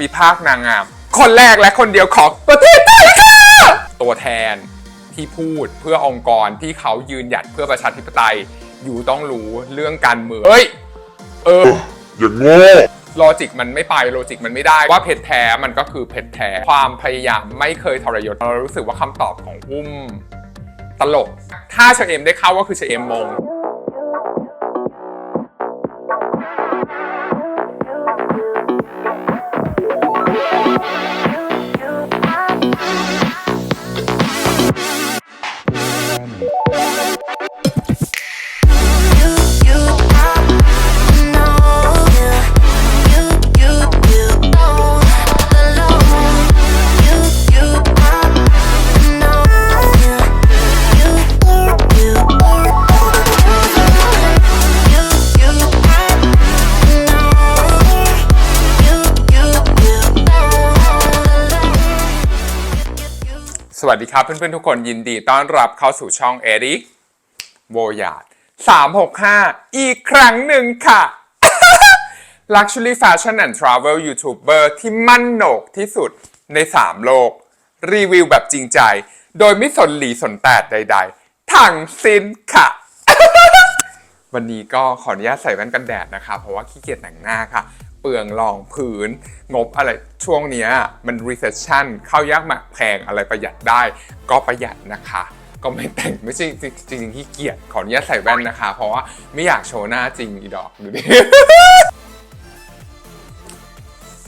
มีภาคนางงาม คนแรกและคนเดียวของประเทศไทยค่ะตัวแทนที่พูดเพื่อองค์กรที่เขายืนหยัดเพื่อประชาธิปไตย อยู่ต้องรู้เรื่องการเมืองเฮ้ย เออ อย่างโง่โลจิกมันไม่ไปโลจิกมันไม่ได้ว่าเผ็ดแท้มันก็คือเผ็ดแท้ ความพยายามไม่เคยทรยศเรารู้สึกว่าคำตอบของอุ้ม ตลก ถ้าเชเอมได้เข้าก็คือเชเอมมง วัสดีครับเพื่อนๆทุกคนยินดีต้อนรับเข้าสู่ช่องเอริกโวยาด365 อีกครั้งหนึ่งค่ะ Luxury Fashion and Travel YouTuber ที่มั่นโหนกที่สุดใน 3 โลก รีวิวแบบจริงใจ โดยไม่สนหลีสนแตดใดๆ ทั้งสิ้นค่ะ วันนี้ก็ขออนุญาตใส่แว่นกันแดดนะคะ เพราะว่าขี้เกียจแต่งหน้าค่ะ เปลืองรองพื้น งบอะไรช่วงนี้มัน recession เข้ายากหมากแพงอะไรประหยัดได้ ก็ประหยัดนะคะ ก็ไม่แต่งไม่ใช่จริงๆขี้เกียจขออนุญาตใส่แว่นนะคะ เพราะว่าไม่อยากโชว์หน้าจริงอีดอกดูดิ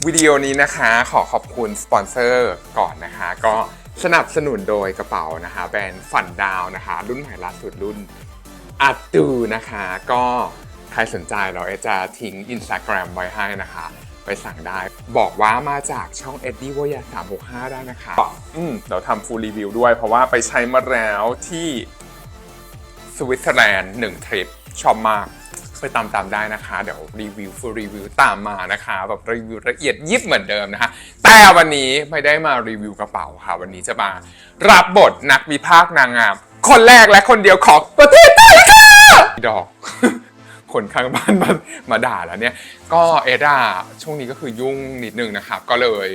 วิดีโอนี้นะคะขอขอบคุณสปอนเซอร์ก่อนนะคะ ก็สนับสนุนโดยกระเป๋านะคะ แบรนด์ฝันดาวนะคะ รุ่นใหม่ล่าสุดรุ่นอัดดูนะคะ ก็ รสนใจเราเอจะทิ้ง Instagram ไว้ให้นะคะ ไปสั่งได้ บอกว่ามาจากช่อง e d d i e w o y a 365 ได้นะคะอืมเดี๋ยวทำฟูลรีวิวด้วย เพราะว่าไปใช้มาแล้วที่สวิตเซอร์แลนด์หนึ่งทริปชอบมากไปตามตามได้นะคะ เดี๋ยวรีวิวฟูลรีวิวตามมานะคะ แบบรีวิวละเอียดยิบเหมือนเดิมนะคะ แต่วันนี้ไม่ได้มารีวิวกระเป๋าค่ะ วันนี้จะมารับบทนักวิพากษ์นางงาม คนแรกและคนเดียวของประเทศไทยค่ะดอก คนข้างบ้านมามาด่าแล้วเนี่ย ก็เอดาช่วงนี้ก็คือยุ่งนิดนึงนะครับ ก็เลย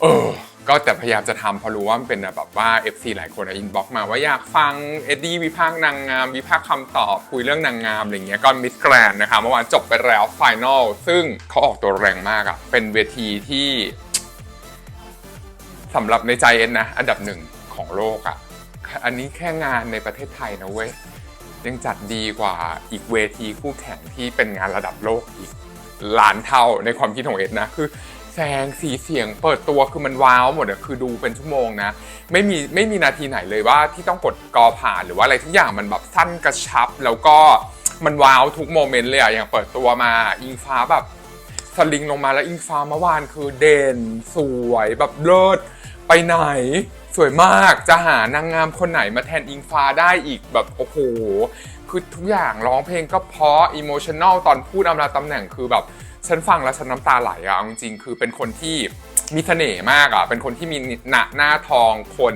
เออก็แต่พยายามจะทำเพราะรู้ว่ามันเป็นแบบว่า FC หลายคนอินบ็อกมาว่าอยากฟังเอ็ดดี้วิพากษ์นางงาม วิพากษ์คำตอบคุยเรื่องนางงามอะไรเงี้ยก็มิสแกรนนะคะเมื่อวานจบไปแล้วไฟนลซึ่งเขาออกตัวแรงมากอะเป็นเวทีที่สำหรับในใจเอ็นนะ อันดับหนึ่งของโลกอะอันนี้แค่งานในประเทศไทยนะเว้ย ยังจัดดีกว่าอีกเวทีคู่แข่งที่เป็นงานระดับโลกอีกล้านเท่าในความคิดของเอ็ดนะคือแสงสีเสียงเปิดตัวคือมันว้าวหมดอะคือดูเป็นชั่วโมงนะ ไม่มีไม่มีนาทีไหนเลยว่าที่ต้องกดกอผ่านหรือว่าอะไรทุกอย่างมันแบบสั้นกระชับ แล้วก็มันว้าวทุกโมเมนต์เลยอะอย่างเปิดตัวมาอิงฟ้าแบบสลิงลงมาแล้วอิงฟ้าเมื่อวานคือเด่นสวยแบบเลิศไปไหน สวยมากจะหานางงามคนไหนมาแทนอิงฟ้าได้อีกแบบโอ้โหคือทุกอย่างร้องเพลงก็เพราะอิโมชันแนลตอนพูดอำลาตำแหน่งคือแบบฉันฟังแล้วฉันน้ำตาไหลอะเอาจริงๆคือเป็นคนที่มีเสน่ห์มากอะเป็นคนที่มีหน้าหน้าทองคน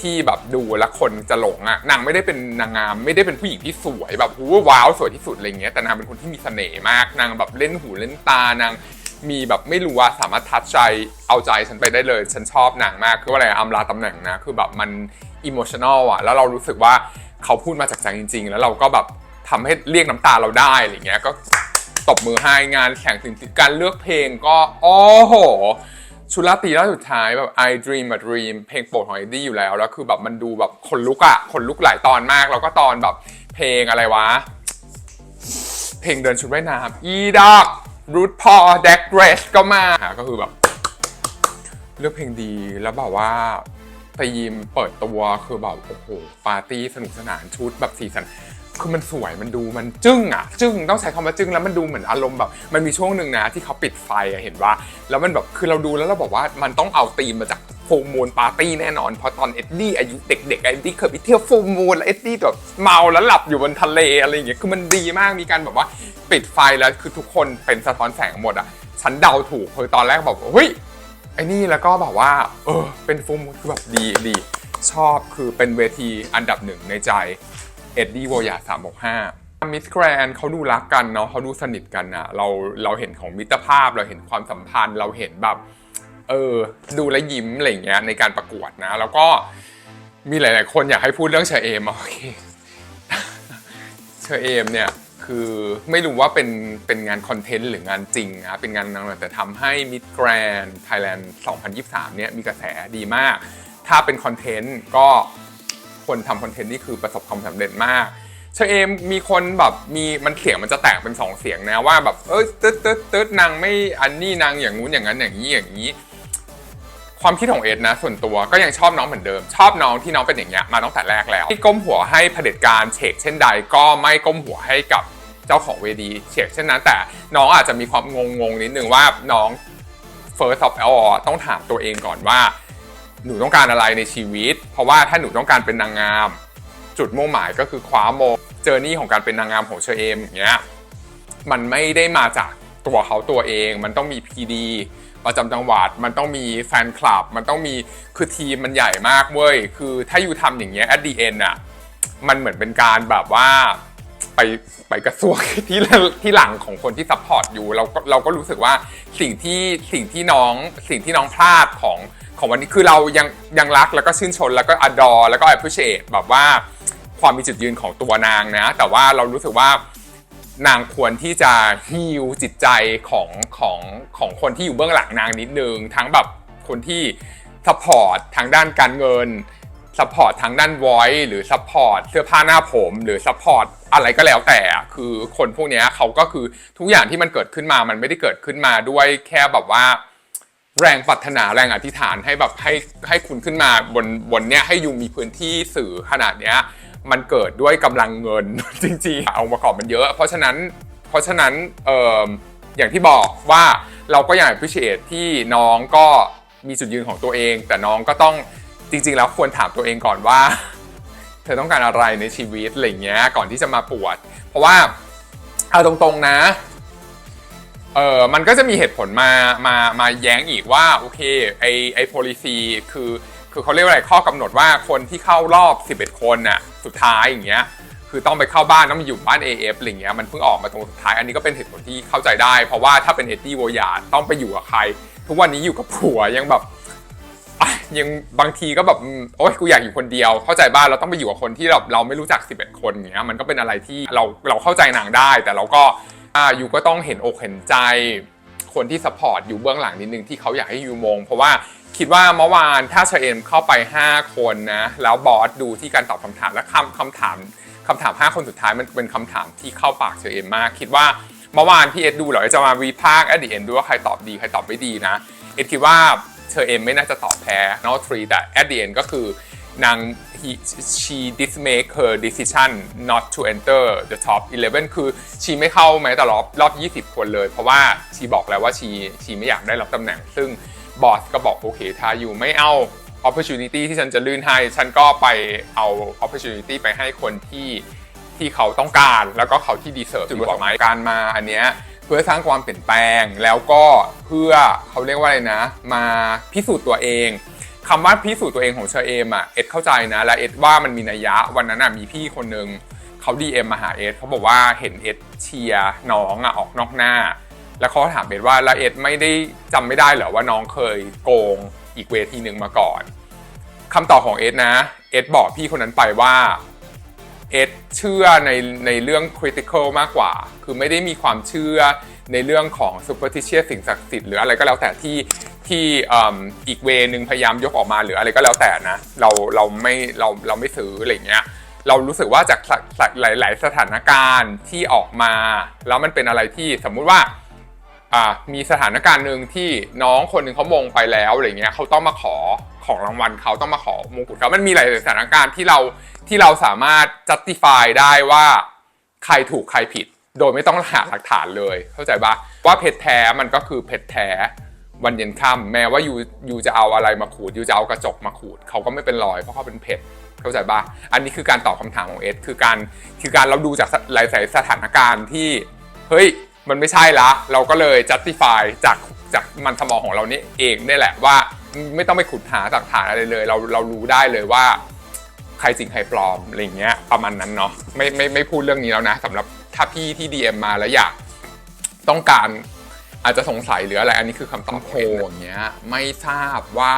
ที่แบบดูแล้วคนจะหลงอะนางไม่ได้เป็นนางงามไม่ได้เป็นผู้หญิงที่สวยแบบหูว้าวสวยที่สุดอะไรเงี้ยแต่นางเป็นคนที่มีเสน่ห์มากนางแบบเล่นหูเล่นตานาง มีแบบไม่รู้ว่าสามารถทัชใจเอาใจฉันไปได้เลย ฉันชอบหนางมากคือว่าอะไรอำลาตำแหน่งนะคือแบบมันอิโมชันแนลอะแล้วเรารู้สึกว่าเขาพูดมาจากใจจริง ๆ แล้วเราก็แบบทำให้เรียกน้ำตาเราได้อะไรเงี้ยก็ตบมือให้งานแข่งถึงการเลือกเพลงก็โอ้โหชุดราตรีรอบสุดท้ายแบบ I Dream a Dream เพลงโปรดของเอ็ดดี้อยู่แล้ว แล้วคือแบบมันดูแบบคนลุกอะคนลุกหลายตอนมาก แล้วก็ตอนแบบเพลงอะไรวะ เพลงเดินชุดว่ายน้ำอีดอก รูทพอแดกเรสก็มาก็คือแบบเลือกเพลงดีแล้วแบบว่าตีมเปิดตัวคือแบบโอ้โหปาร์ตี้สนุกสนานชุดแบบสีสันคือมันสวยมันดูมันจึ้งอะ จึ้งต้องใช้คำว่าจึ้งแล้วมันดูเหมือนอารมณ์แบบ มันมีช่วงหนึ่งนะที่เขาปิดไฟอะเห็นว่า แล้วมันแบบคือเราดูแล้วเราบอกว่ามันต้องเอาธีมมาจาก ฟูมูลปาร์ตี้แน่นอนเพราะตอนเอ็ดดี้อายุเด็กๆเอ็ดดี้เคยไปเที่ยวฟูมูลแล้วเอ็ดดี้แบบเมาแล้วหลับอยู่บนทะเลอะไรอย่างเงี้ยคือมันดีมากมีการแบบว่าปิดไฟแล้วคือทุกคนเป็นสะท้อนแสงหมดอะฉันเดาถูกคือตอนแรกบอกว่าเฮ้ยไอ้นี่แล้วก็แบบว่า เออ เป็นฟูมูลคือแบบดีดีชอบคือเป็นเวทีอันดับหนึ่งในใจเอ็ดดี้โวยา365มิสแกรนเขาดูรักกันเนาะเขาดูสนิทกันอะเราเราเห็นของมิตรภาพเราเห็นความสัมพันธ์เราเห็นแบบ เออ ดูแลยิ้มอะไรอย่างเงี้ยในการประกวดนะ แล้วก็มีหลาย ๆ คนอยากให้พูดเรื่องเชอเอมโอเคเชอเอมเนี่ยคือไม่รู้ว่าเป็นเป็นงานคอนเทนต์หรืองานจริงนะเป็นงานนางแบบแต่ทำให้มิ d แกรน d ไทยแลนด์2023 เนี่ยมีกระแสดีมาก ถ้าเป็นคอนเทนต์ก็คนทำคอนเทนต์นี่คือประสบความสำเร็จมากเชอเอมมีคนแบบมีมันเสียงมันจะแตกเป็นสองเสียงนะว่าแบบเอ้ยตึ๊ดตึ๊ดตึ๊ดนางไม่อันนี้นางอย่างงู้นอย่างนั้นอย่างนี้อย่างนี้ ความคิดของเอ็ดนะ ส่วนตัวก็ยังชอบน้องเหมือนเดิม ชอบน้องที่น้องเป็นอย่างเงี้ยมาตั้งแต่แรกแล้ว ที่ก้มหัวให้เผด็จการเฉกเช่นใด ก็ไม่ก้มหัวให้กับเจ้าของเวทีเฉกเช่นนั้นแต่น้องอาจจะมีความงงงๆนิดนึงว่าน้อง first of all ต้องถามตัวเองก่อนว่า หนูต้องการอะไรในชีวิต เพราะว่าถ้าหนูต้องการเป็นนางงาม จุดมุ่งหมายก็คือคว้าโมงเจอร์นี่ของการเป็นนางงามของเชอเอมอย่างเงี้ยมันไม่ได้มาจากตัวเขาตัวเอง มันต้องมี PD ประจำจังหวัด มันต้องมีแฟนคลับ มันต้องมีคือทีมมันใหญ่มากเว้ย คือถ้าอยู่ทำอย่างเงี้ย at the end อะมันเหมือนเป็นการแบบว่าไปไปกระซวกที่ที่หลังของคนที่ซัพพอร์ตอยู่เราก็เราก็รู้สึกว่าสิ่งที่สิ่งที่น้องสิ่งที่น้องพลาดของของวันนี้คือเรายังยังรักแล้วก็ชื่นชนแล้วก็ adore แล้วก็ appreciate แบบว่าความมีจุดยืนของตัวนางนะ แต่ว่าเรารู้สึกว่า นางควรที่จะฮีลจิตใจของของของคนที่อยู่เบื้องหลังนางนิดนึง ทั้งแบบคนที่ซัพพอร์ตทางด้านการเงินซัพพอร์ตทางด้าน voice หรือซัพพอร์ตเสื้อผ้าหน้าผม หรือซัพพอร์ตอะไรก็แล้วแต่คือคนพวกเนี้ยเขาก็คือทุกอย่างที่มันเกิดขึ้นมามันไม่ได้เกิดขึ้นมาด้วยแค่แบบว่า แรงปรารถนาแรงอธิษฐานให้แบบให้ให้คุณขึ้นมาบนบนเนี้ยให้ยูมีพื้นที่สื่อขนาดเนี้ย มันเกิดด้วยกำลังเงินจริงๆเอาประกอบมันเยอะ เพราะฉะนั้นเพราะฉะนั้นเอ่ออย่างที่บอกว่าเราก็อยากพิเศษที่น้องก็มีจุดยืนของตัวเอง แต่น้องก็ต้องจริง ๆ แล้วควรถามตัวเองก่อนว่า เธอต้องการอะไรในชีวิตอะไรเงี้ยก่อนที่จะมาปวด เพราะว่าเอาตรงๆนะเออมันก็จะมีเหตุผลมามามาแย้งอีกว่าโอเคไอไอ policy คือ คือเขาเรียกว่าอะไรข้อกำหนดว่าคนที่เข้ารอบ 11 คนน่ะสุดท้ายอย่างเงี้ยคือต้องไปเข้าบ้านต้องมาอยู่บ้าน AF อะไรเงี้ยมันเพิ่งออกมาตรงสุดท้ายอันนี้ก็เป็นเหตุผลที่เข้าใจได้ เพราะว่าถ้าเป็นเอ็ดดี้โวยาต้องไปอยู่กับใคร ทุกวันนี้อยู่กับผัวยังแบบยังบางทีก็แบบโอ๊ยกูอยากอยู่คนเดียว เข้าใจบ้านเราต้องไปอยู่กับคนที่เราเราไม่รู้จัก 11 คนอย่างเงี้ยมันก็เป็นอะไรที่เราเราเข้าใจนางได้ แต่เราก็อ่ายูก็ต้องเห็นอกเห็นใจคนที่สปอร์ตอยู่เบื้องหลังนิดนึงที่เขาอยากให้ยูมง เพราะว่า คิดว่าเมื่อวานถ้าเชอเอมเข้าไป 5 คนนะ แล้วบอสดูที่การตอบคำถามและคำคำถามคำถาม 5 คนสุดท้ายมันเป็นคำถามที่เข้าปากเชอเอมมาก คิดว่าเมื่อวานที่เอ็ดดูเหรอจะมาวีพากแอดดิเอ็นดูว่าใครตอบดีใครตอบไม่ดีนะเอ็ดคิดว่าเชอเอมไม่น่าจะตอบแพ้นอทรีแต่แอดดิเอ็นก็คือนาง he she did make her decision not to enter the top 11 คือชีไม่เข้าแม้แต่รอบรอบ 20 คนเลย เพราะว่าชีบอกแล้วว่าชีชีไม่อยากได้รับตำแหน่งซึ่ง บอสก็บอกโอเคถ้าอยู่ไม่เอา opportunity ที่ฉันจะลื่นให้ ฉันก็ไปเอา opportunity ไปให้คนที่ที่เขาต้องการแล้วก็เขาที่ deserve จุดประสงค์การมาอันเนี้ยเพื่อสร้างความเปลี่ยนแปลงแล้วก็เพื่อเขาเรียกว่าอะไรนะ มาพิสูจน์ตัวเองคำว่าพิสูจน์ตัวเองของเชอเอมอะเอ็ดเข้าใจนะ และเอ็ดว่ามันมีนัยยะวันนั้นอะมีพี่คนหนึ่งเขา DM มาหาเอ็ดเขาบอกว่าเห็นเอ็ดเชียร์น้องอะออกนอกหน้า แล้วเขาถามเอ็ดว่าแล้วเอ็ดไม่ได้จำไม่ได้เหรอว่าน้องเคยโกงอีกเวทีหนึ่งมาก่อนคำตอบของเอ็ดนะเอ็ดบอกพี่คนนั้นไปว่าเอ็ดเชื่อในในเรื่อง critical มากกว่า คือไม่ได้มีความเชื่อในเรื่องของ superstitious สิ่งศักดิ์สิทธิ์หรืออะไรก็แล้วแต่ที่ที่อีกเวนึงพยายามยกออกมาหรืออะไรก็แล้วแต่นะ เราเราไม่เราเราไม่ซื้ออะไรเงี้ยเรารู้สึกว่าจากหลาย ๆ สถานการณ์ที่ออกมา แล้วมันเป็นอะไรที่สมมุติว่า มีสถานการณ์หนึ่งที่น้องคนหนึ่งเขามงไปแล้วอะไรเงี้ยเขาต้องมาขอของรางวัลเขาต้องมาขอมงกุฎเขามันมีหลายสถานการณ์ที่เราที่เราสามารถ justify ได้ว่าใครถูกใครผิด โดยไม่ต้องหาหลักฐานเลย เข้าใจปะว่าเพชรแท้มันก็คือเพชรแท้วันเย็นค่ำแม้ว่ายูยูจะเอาอะไรมาขูดยูจะเอากระจกมาขูดเขาก็ไม่เป็นรอยเพราะเขาเป็นเพชรเข้าใจปะอันนี้คือการตอบคำถามของเอสคือการคือการเราดูจากหลายสถานการณ์ที่เฮ้ย มันไม่ใช่ละ เราก็เลย justify จากจากมันสมองของเรานี่เองเนี่ยแหละว่าไม่ต้องไปขุดหาหลักฐานอะไรเลย เราเรารู้ได้เลยว่า ใครจริงใครปลอมอะไรอย่างเงี้ยประมาณนั้นเนาะไม่ไม่ไม่พูดเรื่องนี้แล้วนะสำหรับถ้าพี่ที่ DM มาแล้วอยากต้องการอาจจะสงสัยหรืออะไร อันนี้คือคำตอบโพลอย่างเงี้ยไม่ทราบว่า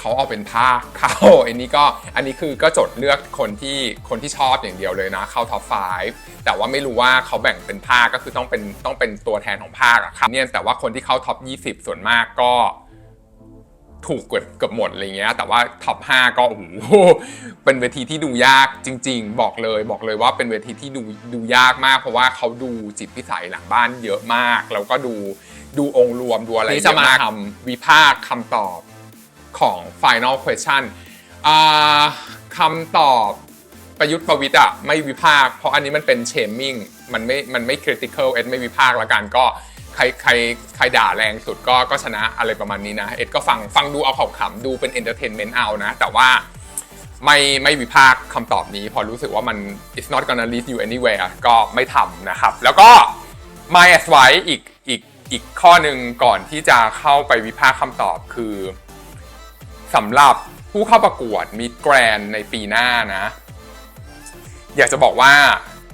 เขาเอาเป็นภาคเข้าอันนี้ก็อันนี้คือก็จดเลือกคนที่คนที่ชอบอย่างเดียวเลยนะ เข้าท็อป 5 แต่ว่าไม่รู้ว่าเขาแบ่งเป็นภาคก็คือต้องเป็นต้องเป็นตัวแทนของภาคอะครับเนี่ยแต่ว่าคนที่เข้าท็อป 20 ส่วนมากก็ถูกเกือบเกือบหมดอะไรเงี้ยแต่ว่าท็อป 5 ก็โอ้โหเป็นเวทีที่ดูยากจริง ๆ บอกเลยบอกเลยว่าเป็นเวทีที่ดูดูยากมาก เพราะว่าเขาดูจิตพิสัยหลังบ้านเยอะมาก แล้วก็ดูดูองค์รวมดูอะไรนี่จะมาเยอทำวิพากษ์คำตอบ ของ Final Question อ่าคำตอบประยุทธ์ประวิตย์อะไม่วิพากเพราะอันนี้มันเป็นเชมมิ่งมันไม่มันไม่ critical เอ็ดไม่วิพากษ์ละกันก็ใครใครใครด่าแรงสุดก็ก็ชนะอะไรประมาณนี้นะ เอ็ดก็ฟังฟังดูเอาขำๆดูเป็น entertainment เอานะ แต่ว่าไม่ไม่วิพากคำตอบนี้ พอรู้สึกว่ามัน it's not gonna lead you anywhere ก็ไม่ทำนะครับ แล้วก็ my advice อีกอีกอีกข้อหนึ่งก่อนที่จะเข้าไปวิพากคำตอบคือ สำหรับผู้เข้าประกวดมิดแกรนในปีหน้านะ อยากจะบอกว่า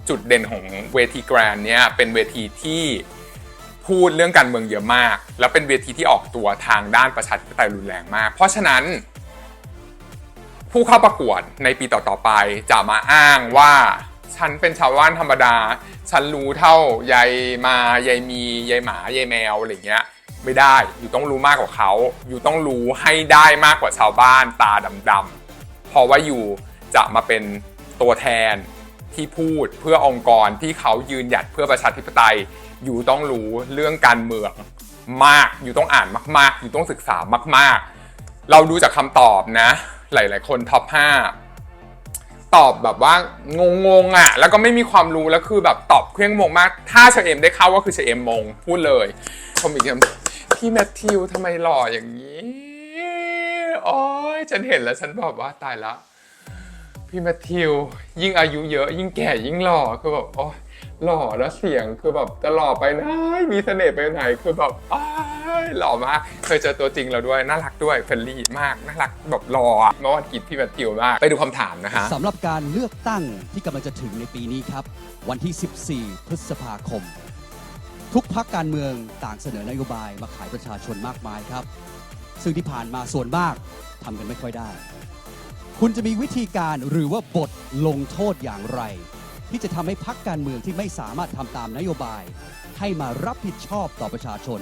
จุดเด่นของเวทีแกรนเนี้ยเป็นเวทีที่พูดเรื่องการเมืองเยอะมาก แล้วเป็นเวทีที่ออกตัวทางด้านประชาธิปไตยรุนแรงมาก เพราะฉะนั้น ผู้เข้าประกวดในปีต่อๆไปจะมาอ้างว่าฉันเป็นชาวบ้านธรรมดา ฉันรู้เท่ายายมายายมียายหมายายแมวอะไรเงี้ย ไม่ได้ อยู่ต้องรู้มากกว่าเขา อยู่ต้องรู้ให้ได้มากกว่าชาวบ้านตาดำๆ เพราะว่าอยู่จะมาเป็นตัวแทนที่พูดเพื่อองค์กรที่เขายืนหยัดเพื่อประชาธิปไตย อยู่ต้องรู้เรื่องการเมืองมาก อยู่ต้องอ่านมาก ๆ อยู่ต้องศึกษามาก ๆ เราดูจากคำตอบนะ หลาย ๆ คนท็อป5ตอบแบบว่างงๆอะ แล้วก็ไม่มีความรู้แล้วคือแบบตอบเครื่องมงมาก ถ้าเชเอมได้เข้าก็คือเชเอมมงพูดเลยผมอีกคำ พี่แมทธิวทำไมหล่ออย่างนี้ โอ้ยฉันเห็นแล้วฉันบอกว่าตายละ พี่แมทธิว ยิ่งอายุเยอะ ยิ่งแก่ยิ่งหล่อคือแบบโอ้ยหล่อแล้วเสียงคือแบบจะหล่อไปไหนมีเสน่ห์ไปไหนคือแบบอ้ายหล่อมากเคยเจอตัวจริงแล้วด้วยน่ารักด้วยเฟรนลี่มากน่ารักแบบหล่อเมื่อวันกิจพี่แมทธิวมากไปดูคำถามนะคะสำหรับการเลือกตั้งที่กำลังจะถึงในปีนี้ครับ วันที่ 14 พฤษภาคม ทุกพักการเมืองต่างเสนอนโยบายมาขายประชาชนมากมายครับ ซึ่งที่ผ่านมาส่วนมากทำกันไม่ค่อยได้ คุณจะมีวิธีการหรือว่าบทลงโทษอย่างไร ที่จะทำให้พักการเมืองที่ไม่สามารถทำตามนโยบาย ให้มารับผิดชอบต่อประชาชน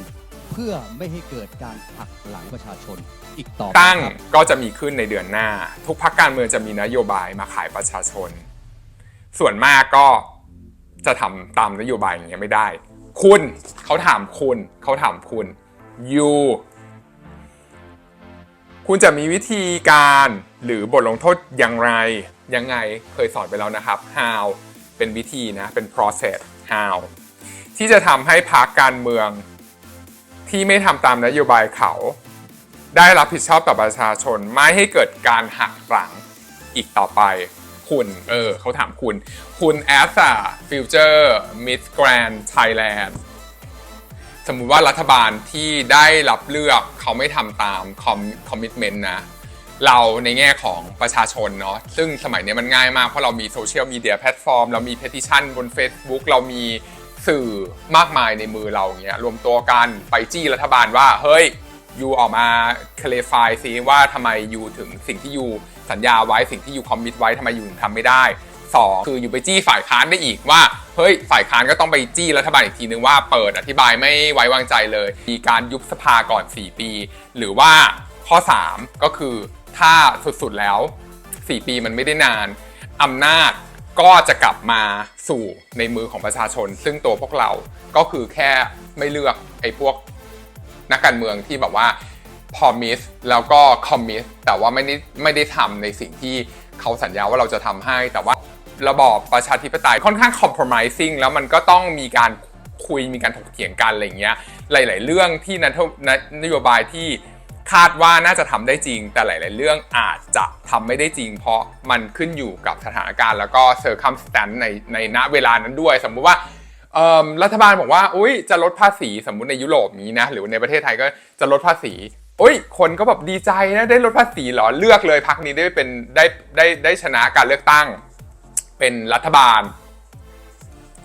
เพื่อไม่ให้เกิดการหักหลังประชาชนอีกต่อไปตั้งก็จะมีขึ้นในเดือนหน้า ทุกพักการเมืองจะมีนโยบายมาขายประชาชน ส่วนมากก็จะทำตามนโยบายอย่างเงี้ยไม่ได้ คุณเขาถามคุณเขาถามคุณ you คุณจะมีวิธีการหรือบทลงโทษอย่างไร ยังไงเคยสอนไปแล้วนะครับ how เป็นวิธีนะ เป็น process how ที่จะทำให้พรรคการเมืองที่ไม่ทำตามนโยบายเขา ได้รับผิดชอบต่อประชาชนไม่ให้เกิดการหักหลังอีกต่อไป คุณ เออเขาถามคุณ คุณแอสอะฟิวเจอร์มิสแกรนไทยแลนด์สมมุติว่ารัฐบาลที่ได้รับเลือกเขาไม่ทำตามคอมคอมมิชเมนต์นะ เราในแง่ของประชาชนเนาะซึ่งสมัยนี้มันง่ายมาก เพราะเรามีโซเชียลมีเดียแพลตฟอร์ม เรามีเพติชันบน Facebook เรามีสื่อมากมายในมือเราอย่างเงี้ยรวมตัวกันไปจี้รัฐบาลว่า เฮ้ยยูออกมาเคลฟายซิว่าทำไมยูถึงสิ่งที่ยู สัญญาไว้สิ่งที่อยู่คอมมิตไว้ทำไมอยูถึงทำไม่ได้สองคืออยู่ไปจี้ฝ่ายค้านได้อีกว่าเฮ้ยฝ่ายค้านก็ต้องไปจี้รัฐบาลอีกทีนึงว่าเปิดอธิบายไม่ไว้วางใจเลย มีการยุบสภาก่อน 4 ปี หรือว่าข้อ 3 ก็คือถ้าสุดๆแล้ว 4 ปีมันไม่ได้นานอำนาจก็จะกลับมาสู่ในมือของประชาชน ซึ่งตัวพวกเราก็คือแค่ไม่เลือกไอ้พวกนักการเมืองที่แบบว่า พอมิสแล้วก็คอมมิสแต่ว่าไม่ได้ไม่ได้ทำในสิ่งที่เขาสัญญาว่าเราจะทำให้ แต่ว่าระบอบประชาธิปไตยค่อนข้างคอม p r o m i s i n g แล้วมันก็ต้องมีการคุยมีการถกเถียงกันอะไรอย่างเงี้ยหลาย ๆ เรื่องที่นโยนนโยบายที่คาดว่าน่าจะทำได้จริง แต่หลาย ๆ เรื่องอาจจะทำไม่ได้จริง เพราะมันขึ้นอยู่กับสถานการณ์แล้วก็ circumstance ในในณเวลานั้นด้วย สมมุติว่ารัฐบาลบอกว่าอุ้ยจะลดภาษีสมมุติในยุโรปนี้นะหรือในประเทศไทยก็จะลดภาษี โอ้ยคนก็แบบดีใจนะได้ลดภาษีหรอเลือกเลยพักนี้ได้เป็นได้ได้ได้ชนะการเลือกตั้ง เป็นรัฐบาล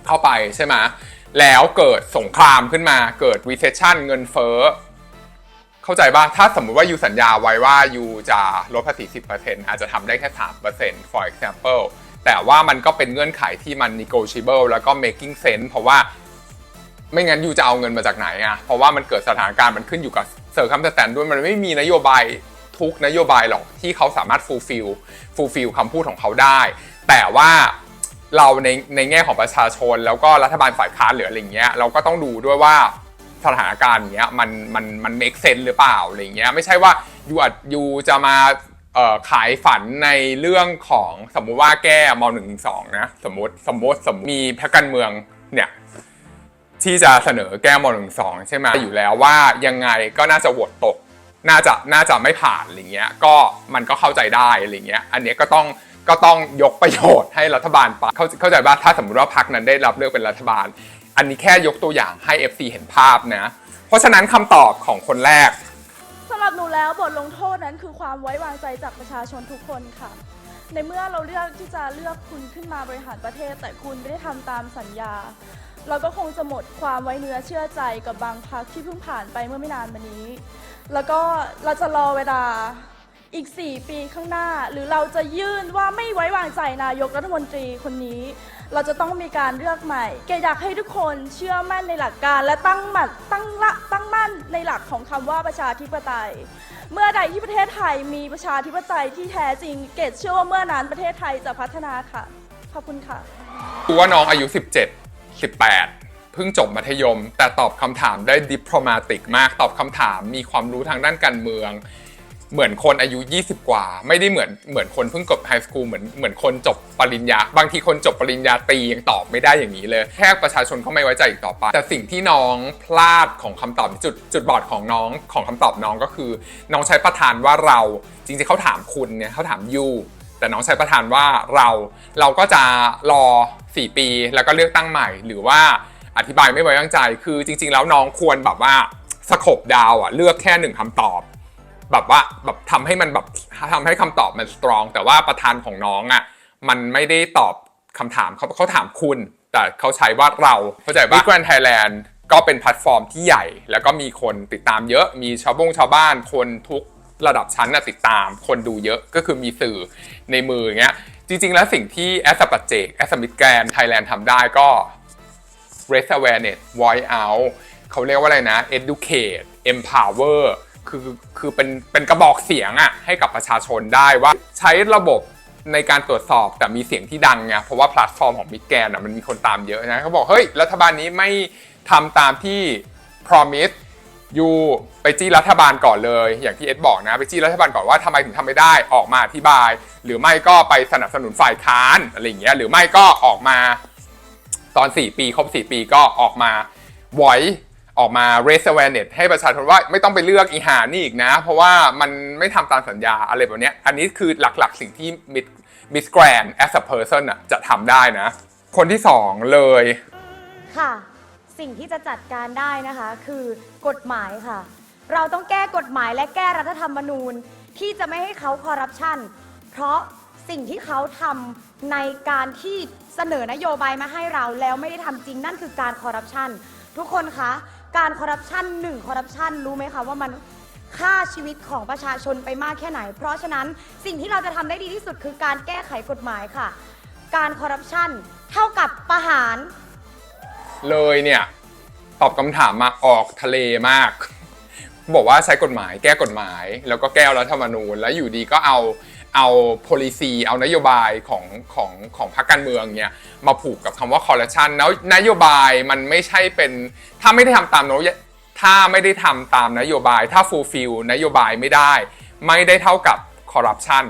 เข้าไปใช่ไหมแล้วเกิดสงครามขึ้นมาเกิด recession เงินเฟ้อเข้าใจป่ะถ้าสมมุติว่ายูสัญญาไว้ว่ายูจะลดภาษี 10%อาจจะทำได้แค่3% for example แต่ว่ามันก็เป็นเงื่อนไขที่มัน negotiable แล้วก็ making sense เพราะว่า ไม่งั้นยูจะเอาเงินมาจากไหนอะเพราะว่ามันเกิดสถานการณ์มันขึ้นอยู่กับเซอร์คัมสแตนด้วยมันไม่มีนโยบายทุกนโยบายหรอกที่เขาสามารถ fulfill fulfill คำพูดของเขาได้ แต่ว่าเราในในแง่ของประชาชน แล้วก็รัฐบาลฝ่ายค้านหรืออะไรเงี้ยเราก็ต้องดูด้วยว่าสถานการณ์เนี้ยมันมันมัน make sense หรือเปล่าอะไรเงี้ยไม่ใช่ว่ายูอัดยูจะมาขายฝันในเรื่องของสมมุติว่าแก้มหนึ่งสองนะสมมติสมมติสมมติมีพรรคการเมืองเนี่ย ที่จะเสนอแก้มหนึ่งสองใช่ไหมอยู่แล้วว่ายังไงก็น่าจะโหวตตก น่าจะน่าจะไม่ผ่านอะไรเงี้ยก็มันก็เข้าใจได้อะไรเงี้ยอันเนี้ยก็ต้องก็ต้องยกประโยชน์ให้รัฐบาลไปเข้าเข้าใจว่าถ้าสมมติว่าพรรคนั้นได้รับเลือกเป็นรัฐบาล อันนี้แค่ยกตัวอย่างให้ FC เห็นภาพนะเพราะฉะนั้นคำตอบของคนแรกสำหรับหนูแล้วบทลงโทษนั้นคือความไว้วางใจจากประชาชนทุกคนค่ะ ในเมื่อเราเลือกที่จะเลือกคุณขึ้นมาบริหารประเทศ แต่คุณไม่ได้ทำตามสัญญา เราก็คงจะหมดความไว้เนื้อเชื่อใจกับบางพักที่เพิ่งผ่านไปเมื่อไม่นานมานี้ แล้วก็เราจะรอเวลาอีก 4 ปีข้างหน้า หรือเราจะยื่นว่าไม่ไว้วางใจนายกรัฐมนตรีคนนี้ เราจะต้องมีการเลือกใหม่แกอยากให้ทุกคนเชื่อมั่นในหลักการ และตั้งมั่นตั้งละตั้งมั่นในหลักของคำว่าประชาธิปไตย เมื่อใดที่ประเทศไทยมีประชาธิปไตยที่แท้จริง เกตเชื่อว่าเมื่อนั้นประเทศไทยจะพัฒนาค่ะ ขอบคุณค่ะตัวว่าน้องอายุ 17 18 เพิ่งจบมัธยม แต่ตอบคำถามได้ดิปโลมาติกมากตอบคำถามมีความรู้ทางด้านการเมือง เหมือนคนอายุ 20 กว่า ไม่ได้เหมือนเหมือนคนเพิ่งจบไฮสคูลเหมือนเหมือนคนจบปริญญา บางทีคนจบปริญญาตรียังตอบไม่ได้อย่างนี้เลยแค่ประชาชนเขาไม่ไว้ใจอีกต่อไป แต่สิ่งที่น้องพลาดของคำตอบจุดจุดบอดของน้องของคำตอบน้องก็คือ น้องใช้ประธานว่าเราจริงๆเขาถามคุณเนี่ยเขาถามยู แต่น้องใช้ประธานว่าเราเราก็จะรอ 4 ปี แล้วก็เลือกตั้งใหม่ หรือว่าอธิบายไม่ไว้วางใจ คือจริง ๆ แล้วน้องควรแบบว่าสโคบดาวอะเลือกแค่หนึ่งคำตอบ แบบว่าแบบทำให้มันแบบทำให้คำตอบมันสตรอง แต่ว่าประธานของน้องอะมันไม่ได้ตอบคำถามเขาเขาถามคุณ แต่เขาใช้ว่าเราเข้าใจว่า Grand Thailand ก็เป็นแพลตฟอร์มที่ใหญ่ แล้วก็มีคนติดตามเยอะมีชาวบงชาวบ้านคนทุก ระดับชั้นนะติดตามคนดูเยอะก็คือมีสื่อในมืออย่างเงี้ยจริง ๆ แล้วสิ่งที่แอสปัจเจกแอสมิดแกรนไทยแลนด์ทำได้ก็ raise awareness voice out เขาเรียกว่าอะไรนะ educate empower คือคือเป็นเป็นกระบอกเสียงอะให้กับประชาชนได้ว่าใช้ระบบในการตรวจสอบแต่มีเสียงที่ดังไงเพราะว่าแพลตฟอร์มของมิดแกนอะมันมีคนตามเยอะนะเขาบอก เฮ้ย รัฐบาลนี้ไม่ทำตามที่ promise ยูไปจี้รัฐบาลก่อนเลย อย่างที่เอ็ดบอกนะ ไปจี้รัฐบาลก่อนว่าทำไมถึงทำไม่ได้ออกมาอธิบาย หรือไม่ก็ไปสนับสนุนฝ่ายค้านอะไรอย่างเงี้ยหรือไม่ก็ออกมาตอน 4 ปีครบ 4 ปีก็ออกมาไว้ออกมา raise awareness ให้ประชาชนว่าไม่ต้องไปเลือกอีหานี่อีกนะ เพราะว่ามันไม่ทำตามสัญญาอะไรแบบเนี้ยอันนี้คือหลักๆสิ่งที่ Miss Miss Grand as a person อะจะทำได้นะ คนที่สองเลยค่ะ สิ่งที่จะจัดการได้นะคะ คือกฎหมายค่ะ เราต้องแก้กฎหมายและแก้รัฐธรรมนูญ ที่จะไม่ให้เขาคอร์รัปชันเพราะสิ่งที่เขาทำในการที่เสนอนโยบายมาให้เราแล้วไม่ได้ทำจริงนั่นคือการคอร์รัปชันทุกคนคะการคอร์รัปชันหนึ่งคอร์รัปชันรู้ไหมคะว่ามันฆ่าชีวิตของประชาชนไปมากแค่ไหน เพราะฉะนั้นสิ่งที่เราจะทำได้ดีที่สุดคือการแก้ไขกฎหมายค่ะ การคอร์รัปชันเท่ากับประหาร เลยเนี่ย ตอบคำถามมาออกทะเลมาก บอกว่าใช้กฎหมายแก้กฎหมาย แล้วก็แก้รัฐธรรมนูญ แล้วอยู่ดีก็เอาเอา policy เอานโยบายของของของพรรคการเมืองเนี่ยมาผูกกับคำว่า corruption แล้วนโยบายมันไม่ใช่เป็น ถ้าไม่ได้ทำตามนโยถ้าไม่ได้ทำตามนโยบาย ถ้า fulfill นโยบายไม่ได้ ไม่ได้เท่ากับ corruption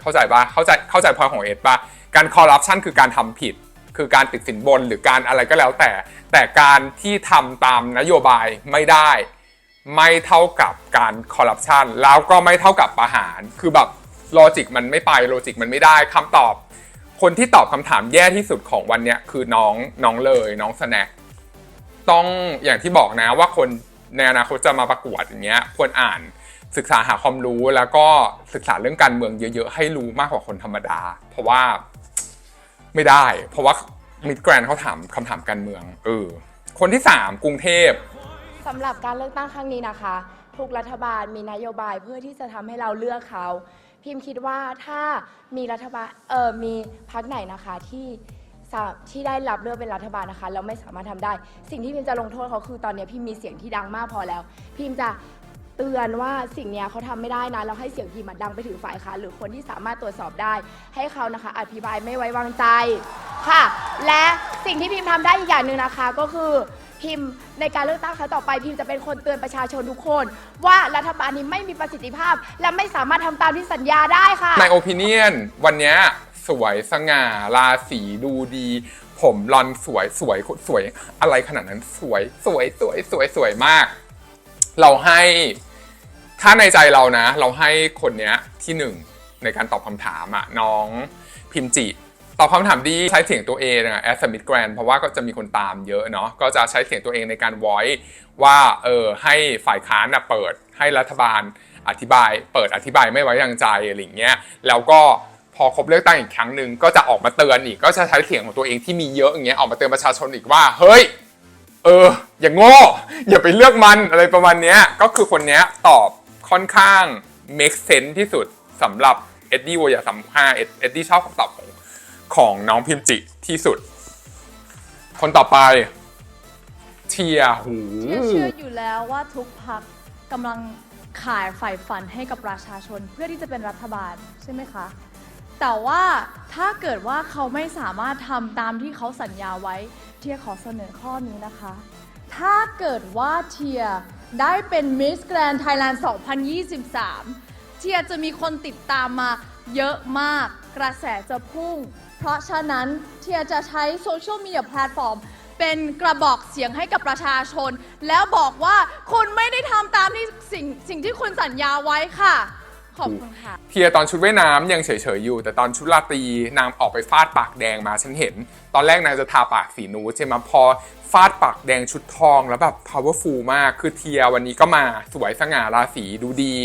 เข้าใจปะเข้าใจเข้าใจพอของเอ็ดปะการ corruption คือการทำผิด คือการติดสินบนหรือการอะไรก็แล้วแต่ แต่การที่ทำตามนโยบายไม่ได้ ไม่เท่ากับการคอร์รัปชันแล้วก็ไม่เท่ากับประหาร คือแบบโลจิกมันไม่ไปโลจิกมันไม่ได้คำตอบ คนที่ตอบคำถามแย่ที่สุดของวันเนี้ยคือน้องน้องเลยน้องสแน็คต้องอย่างที่บอกนะว่าคนในอนาคตจะมาประกวดอย่างเงี้ยควรอ่านศึกษาหาความรู้แล้วก็ศึกษาเรื่องการเมืองเยอะ ๆ ให้รู้มากกว่าคนธรรมดา เพราะว่า ไม่ได้ เพราะว่ามิดแกรนเขาถามคำถามการเมืองเออคนที่ 3 กรุงเทพสำหรับการเลือกตั้งครั้งนี้นะคะ ทุกรัฐบาลมีนโยบายเพื่อที่จะทำให้เราเลือกเขา พิมพ์คิดว่าถ้ามีรัฐบาลเออมีพักไหนนะคะที่สาที่ได้รับเลือกเป็นรัฐบาลนะคะแล้วไม่สามารถทำได้ สิ่งที่พิมจะลงโทษเขาคือตอนนี้พิมมีเสียงที่ดังมากพอแล้ว พิมจะ เตือนว่าสิ่งเนี้ยเขาทำไม่ได้นะแล้วให้เสียงพิมอะดังไปถึงฝ่ายค้านหรือคนที่สามารถตรวจสอบได้ ให้เขานะคะ อภิบายไม่ไว้วางใจค่ะ และสิ่งที่พิมพ์ทำได้อีกอย่างหนึ่งนะคะ ก็คือพิมพ์ในการเลือกตั้งครั้งต่อไปพิมพ์จะเป็นคนเตือนประชาชนทุกคน ว่ารัฐบาลนี้ไม่มีประสิทธิภาพ และไม่สามารถทำตามที่สัญญาได้ค่ะ ในโอปิเนียนวันเนี้ยสวยสง่าราศีดูดี ผมรอนสวยสวยสวยอะไรขนาดนั้นสวยสวยสวยสวยสวยมาก เราให้ถ้าในใจเรานะ เราให้คนเนี้ยที่หนึ่งในการตอบคำถามอะน้องพิมจิตอบคำถามดีใช้เสียงตัวเองอะแอสมิดแกรนเพราะว่าก็จะมีคนตามเยอะเนาะก็จะใช้เสียงตัวเองในการไว้ว่าเออให้ฝ่ายค้านนะเปิดให้รัฐบาลอธิบาย เปิดอธิบายไม่ไว้วางใจอะไรเงี้ยแล้วก็พอครบเลือกตั้งอีกครั้งหนึ่งก็จะออกมาเตือนอีกก็จะใช้เสียงของตัวเองที่มีเยอะอย่างเงี้ยออกมาเตือนประชาชนอีกว่าเฮ้ย เออ อย่างโง่ อย่าไปเลือกมันอะไรประมาณเนี้ย ก็คือคนเนี้ยตอบค่อนข้าง make sense ที่สุดสำหรับเอ็ดดี้วอยาสัมภาเอ็ดดี้ชอบคำตอบของของน้องพิมจิที่สุด คนต่อไป เทียหูเชื่อเชื่ออยู่แล้วว่าทุกพักกำลังขายฝ่ายฝันให้กับประชาชนเพื่อที่จะเป็นรัฐบาลใช่ไหมคะ แต่ว่าถ้าเกิดว่าเขาไม่สามารถทำตามที่เขาสัญญาไว้ เทียขอเสนอข้อนี้นะคะ ถ้าเกิดว่าเทียได้เป็นมิสแกรน d ไทยแลนด์ 2023 เทียจะมีคนติดตามมาเยอะมากกระแสจะพุ่ง เพราะฉะนั้นเทียจะใช้โซเชียลมีเดียแพลตฟอร์มเป็นกระบอกเสียงให้กับประชาชน แล้วบอกว่าคุณไม่ได้ทำตามที่สิ่งสิ่งที่คุณสัญญาไว้ค่ะ ขอบคุณค่ะเทียตอนชุดว่ายน้ำยังเฉยๆอยู่ แต่ตอนชุดราตรีนางออกไปฟาดปากแดงมาฉันเห็น ตอนแรกนางจะทาปากสีนูดใช่ไหมพอฟาดปากแดงชุดทองแล้วแบบ powerful มากคือเทียวันนี้ก็มาสวยสง่าราศีดูดี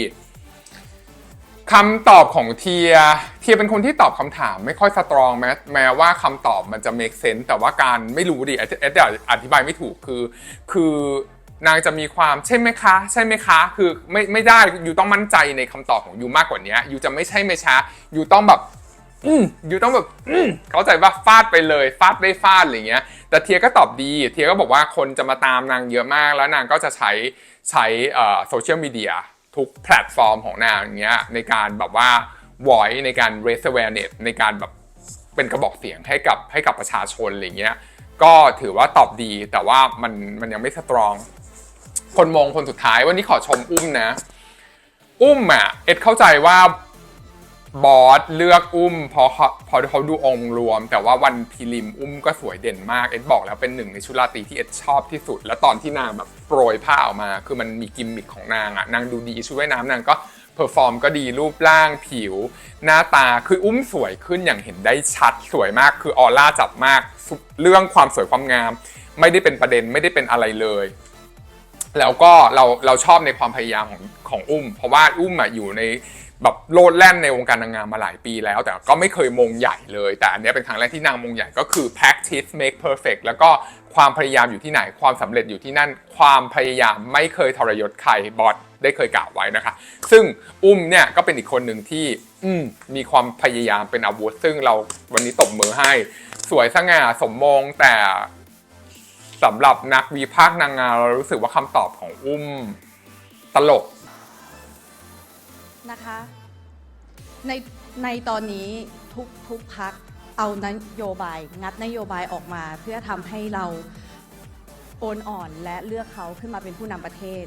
คำตอบของเทีย เทียเป็นคนที่ตอบคำถามไม่ค่อยสตรองแม้แม้ว่าคำตอบมันจะ make sense แต่ว่าการไม่รู้ดิเอดเอดอธิบายไม่ถูกคือ คือ นางจะมีความใช่ไหมคะ ใช่ไหมคะ คือไม่ไม่ได้ยูต้องมั่นใจในคำตอบของยูมากกว่านี้ยูจะไม่ใช่ไม่ช้ายูต้องแบบอืมยูต้องแบบอืมเข้าใจว่าฟาดไปเลยฟาดได้ฟาดอะไรเงี้ย แต่เทียก็ตอบดี เทียก็บอกว่าคนจะมาตามนางเยอะมาก แล้วนางก็จะใช้ใช้โซเชียลมีเดียทุกแพลตฟอร์มของนางอย่างเงี้ยในการแบบว่า voice ในการ raise awareness ในการแบบเป็นกระบอกเสียงให้กับให้กับประชาชนอะไรเงี้ยก็ถือว่าตอบดีแต่ว่ามันมันยังไม่สตรอง คนมองคนสุดท้ายวันนี้ขอชมอุ้มนะ อุ้มอะเอ็ดเข้าใจว่าบอสเลือกอุ้มเพราะเขาเพราะเขาดูองค์รวม แต่ว่าวันพิลิมอุ้มก็สวยเด่นมาก เอ็ดบอกแล้วเป็นหนึ่งในชุดราตรีที่เอ็ดชอบที่สุด แล้วตอนที่นางแบบโปรยผ้าออกมา คือมันมีกิมมิคของนางอะนางดูดีชุดว่ายน้ำนางก็เพอร์ฟอร์มก็ดีรูปร่างผิว หน้าตาคืออุ้มสวยขึ้นอย่างเห็นได้ชัดสวยมาก คือออร่าจับมากเรื่องความสวยความงาม ไม่ได้เป็นประเด็นไม่ได้เป็นอะไรเลย แล้วก็เราเราชอบในความพยายามของของอุ้ม เพราะว่าอุ้มอะอยู่ในแบบโลดแล่นในวงการนางงามมาหลายปีแล้ว แต่ก็ไม่เคยมงใหญ่เลย แต่อันนี้เป็นครั้งแรกที่นางมงใหญ่ก็คือ practice make perfect แล้วก็ความพยายามอยู่ที่ไหนความสำเร็จอยู่ที่นั่น ความพยายามไม่เคยทรยศใครบอสได้เคยกล่าวไว้นะคะ ซึ่งอุ้มเนี่ยก็เป็นอีกคนหนึ่งที่อืมมีความพยายามเป็นอาวุธ ซึ่งเราวันนี้ตบมือให้ สวยสง่าสมมงแต่ สำหรับนักวิพากษ์นางงามเรารู้สึกว่าคำตอบของอุ้มตลก นะคะ ในในตอนนี้ทุกทุกพักเอานโยบาย งัดนโยบายออกมา เพื่อทำให้เราโอนอ่อนและเลือกเขาขึ้นมาเป็นผู้นำประเทศ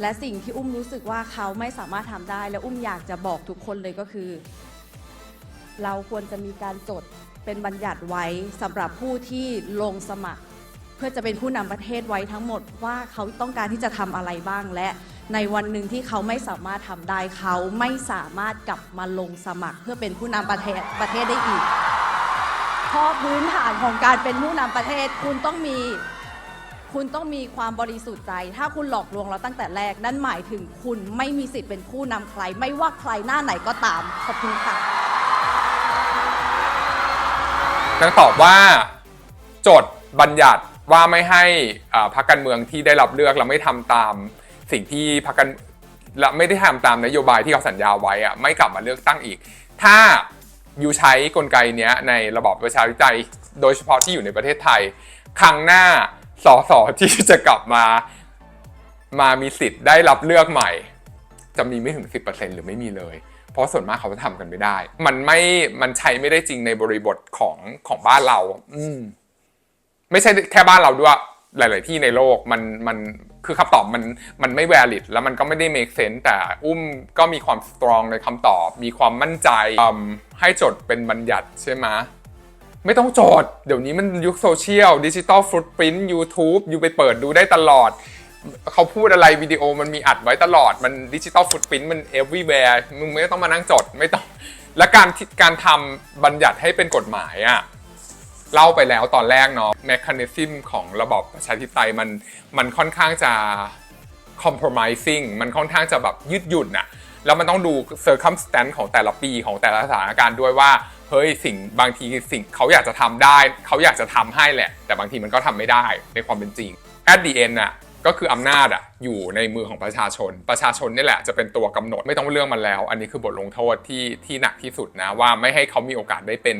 และสิ่งที่อุ้มรู้สึกว่าเขาไม่สามารถทำได้ และอุ้มอยากจะบอกทุกคนเลยก็คือ เราควรจะมีการจดเป็นบัญญัติไว้สำหรับผู้ที่ลงสมัคร เพื่อจะเป็นผู้นำประเทศไว้ทั้งหมดว่าเขาต้องการที่จะทำอะไรบ้างและในวันหนึ่งที่เขาไม่สามารถทำได้เขาไม่สามารถกลับมาลงสมัคร เพื่อเป็นผู้นำประเทศประเทศได้อีก เพราะพื้นฐานของการเป็นผู้นำประเทศคุณต้องมี คุณต้องมีความบริสุทธิ์ใจ ถ้าคุณหลอกลวงเราตั้งแต่แรก นั่นหมายถึงคุณไม่มีสิทธิ์เป็นผู้นำใคร ไม่ว่าใครหน้าไหนก็ตาม ขอบคุณค่ะนางตอบว่า จดบัญญัติ ว่าไม่ให้พรรคการเมืองที่ได้รับเลือกแล้วไม่ทำตามสิ่งที่พรรคการไม่ได้ทำตามนโยบายที่เขาสัญญาไว้อะไม่กลับมาเลือกตั้งอีก ถ้าอยู่ใช้กลไกนี้ในระบอบประชาธิปไตยโดยเฉพาะที่อยู่ในประเทศไทย ครั้งหน้าสสที่จะกลับมามามีสิทธิ์ได้รับเลือกใหม่ จะมีไม่ถึง 10%หรือไม่มีเลย เพราะส่วนมากเขาจะทำกันไม่ได้ มันไม่มันใช้ไม่ได้จริงในบริบทของของบ้านเรา อืม ไม่ใช่แค่บ้านเราด้วยหลาย ๆ ที่ในโลกมันมันคือคำตอบมันมันไม่ valid แล้วมันก็ไม่ได้ make sense แต่อุ้มก็มีความ strong ในคำตอบ มีความมั่นใจให้จดเป็นบัญญัติใช่ไหมไม่ต้องโจทย์เดี๋ยวนี้มันยุคโซเชียลดิจิตอลฟุตปรินต์ยูทูบอยู่ไปเปิดดูได้ตลอด เขาพูดอะไรวิดีโอมันมีอัดไว้ตลอดมันดิจิตอลฟุตปรินต์มัน everywhere มึงไม่ต้องมานั่งจดไม่ต้อง และการการทำบัญญัติให้เป็นกฎหมายอะ เล่าไปแล้วตอนแรกเนาะแมคคานิซิมของระบอบประชาธิปไตยมันมันค่อนข้างจะ compromising มันค่อนข้างจะแบบยืดหยุ่นอะแล้วมันต้องดู circumstance ของแต่ละปีของแต่ละสถานการณ์ด้วยว่าเฮ้ยสิ่งบางทีสิ่งเขาอยากจะทำได้ เขาอยากจะทำให้แหละ แต่บางทีมันก็ทำไม่ได้ในความเป็นจริง at the end อะ ก็คืออำนาจอะอยู่ในมือของประชาชน ประชาชนนี่แหละจะเป็นตัวกำหนดไม่ต้องเรื่องมันแล้ว อันนี้คือบทลงโทษที่ที่หนักที่สุดนะว่าไม่ให้เขามีโอกาสได้เป็น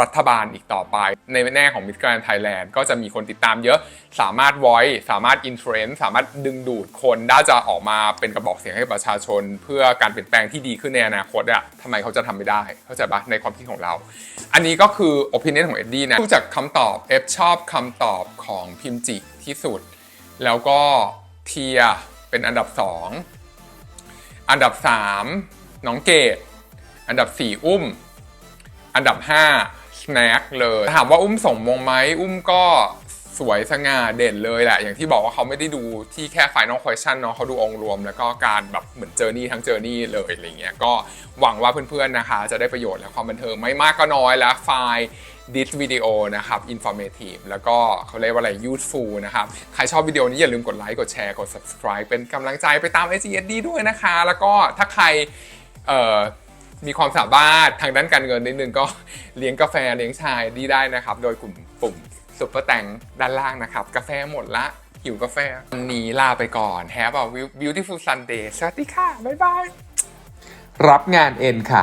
รัฐบาลอีกต่อไป ในแง่ของมิส r กรนไทยแลนด์ก็จะมีคนติดตามเยอะสามารถ voice สามารถ influence สามารถดึงดูดคนได้จะออกมาเป็นกระบอกเสียงให้ประชาชน เพื่อการเปลี่ยนแปลงที่ดีขึ้นในอนาคตอะทำไมเขาจะทำไม่ได้ เข้าใจปะในความคิดของเรา อันนี้ก็คือ opinion ของเอ็ดดี้นะดูจากคำตอบเอฟชอบคำตอบของพิมจิที่สุด แล้วก็เทียเป็นอันดับ 2 อันดับ 3 น้องเกดอันดับ 4 อุ้ม อันดับ5 snack เลย ถามว่าอุ้มส่งมงไหมอุ้มก็สวยสง่าเด่นเลยแหละ อย่างที่บอกว่าเขาไม่ได้ดูที่แค่ final question เนาะเขาดูองค์รวม แล้วก็การแบบเหมือนเจอร์นี่ทั้งเจอร์นี่เลยอะไรเงี้ยก็หวังว่าเพื่อนๆนะคะ จะได้ประโยชน์และความบันเทิงไม่มากก็น้อยและไฟล์ this video นะครับ informative แล้วก็เขาเรียกว่าอะไร useful นะครับ ใครชอบวิดีโอนี้อย่าลืมกดไลค์ กดแชร์ กด subscribe เป็นกำลังใจไปตาม SGSD ด้วยนะคะ แล้วก็ถ้าใครมีความสามารถทางด้านการเงินนิดนึงก็เลี้ยงกาแฟเลี้ยงชายดีได้นะครับ โดยกลุ่มปุ่มซุปเปอร์แตงด้านล่างนะครับ กาแฟหมดละหิวกาแฟวันนี้ลาไปก่อน Have a beautiful Sunday สวัสดีค่ะ บ๊ายบาย รับงานเอ็นค่ะ